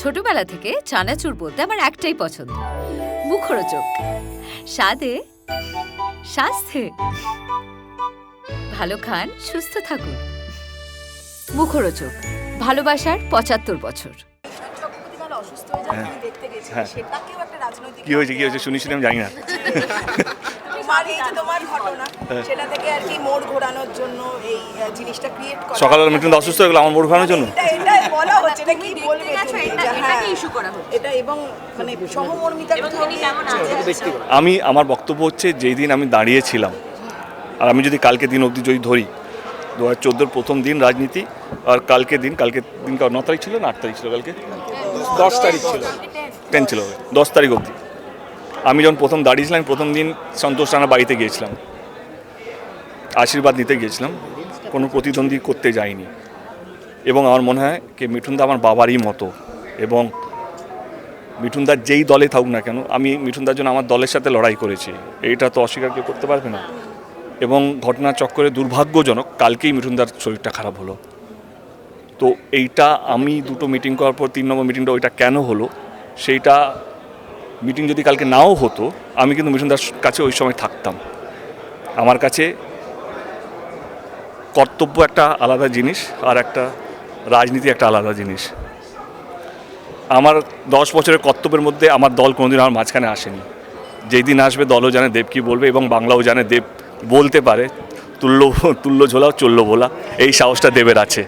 ছোটবেলা থেকে চানাচুর বলতে আমার একটাই পছন্দ। মুখরোচক। স্বাদে স্বাস্থ্যে ভালো খান সুস্থ থাকুন। মুখরোচক। ভালোবাসার পঁচাত্তর বছর। চক্রবর্তীকাল অসুস্থ যায় তুমি দেখতে গেছিলে। সেটাকেও একটা রাজনৈতিক কি হয়েছে কি হয়েছে? শুনেছিলাম জানি না। তোমার এই যে তোমার ঘটনা সেটা থেকে আর কি মোড় ঘোরানোর জন্য এই জিনিসটা ক্রিয়েট সকালবেলা মিঠুন অসুস্থ হয়ে গেলো আমার মোড় ঘোরানোর জন্য। বলা হচ্ছে এটা কি বলবে হ্যাঁ, এটা এবং মানে সহমর্মিতা নেই। আমি আমার বক্তব্য হচ্ছে যেই দিন আমি দাঁড়িয়েছিলাম আর আমি যদি কালকে দিন অবধি যদি ধরি দু হাজার চোদ্দোর প্রথম দিন রাজনীতি আর কালকে দিন কালকে দিন ন তারিখ ছিল না আট তারিখ ছিল কালকে? দশ তারিখ ছিল। টেন ছিল। দশ তারিখ অবধি। আমি যখন প্রথম দাঁড়িয়েছিলাম প্রথম দিন সন্তোষ রানার বাড়িতে গিয়েছিলাম। আশীর্বাদ নিতে গিয়েছিলাম। কোনো প্রতিদ্বন্দ্বী করতে যাইনি। এবং আমার মনে হয় কি মিঠুনদা আমার বাবারই মতো। এবং মিঠুনদার যেই দলে থাকুক না কেন, আমি মিঠুনদার জন্য আমার দলের সাথে লড়াই করেছি। এইটা তো অস্বীকার কেউ করতে পারবে না। এবং ঘটনা চক্করে দুর্ভাগ্যজনক কালকেই মিঠুনদার শরীরটা খারাপ হলো। তো এইটা আমি দুটো মিটিং করার পর, তিন নম্বর মিটিংটা ওইটা কেন হলো, সেইটা মিটিং যদি কালকে নাও হতো, আমি কিন্তু মিঠুনদার কাছে ওই সময় থাকতাম। আমার কাছে কর্তব্য একটা আলাদা জিনিস আর একটা রাজনীতি একটা আলাদা জিনিস। আমার দশ বছরের কর্তব্যের মধ্যে আমার দল কোনোদিন আমার মাঝখানে আসেনি। যেই দিন আসবে দলও জানে দেব কী বলবে এবং বাংলাও জানে দেব বলতে পারে। তুল্য তুল্য ঝোলা চলল বলা এই সাহসটা দেবের আছে।